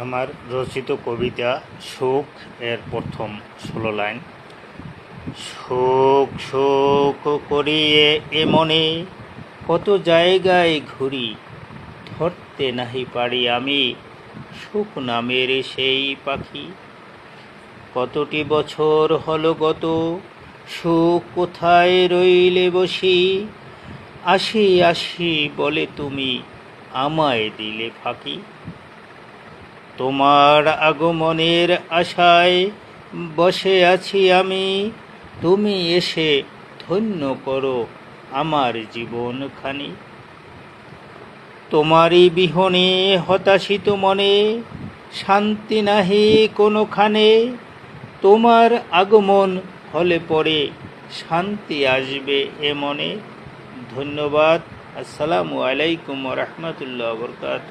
আমার রচিত কবিতা সুখ এর প্রথম ষোলো লাইন। সুখ সুখ করিয়ে এ মনে কত জায়গায় ঘুরি, ধরতে নাহি পারি আমি সুখ নামের সেই পাখি। কতটি বছর হলো গত, সুখ কোথায় রইলে বসি? আসি আসি বলে তুমি আমায় দিলে ফাঁকি। তোমার আগমনের আশায় বসে আছি আমি। তুমি এসে ধন্য করো আমার জীবনখানি। তোমারই বিহনে হতাশিত মনে, শান্তি নাহি কোনোখানে। তোমার আগমন হলে পরে শান্তি আসবে এ মনে। ধন্যবাদ। আসসালামু আলাইকুম রহমতুল্লাহ বরকাত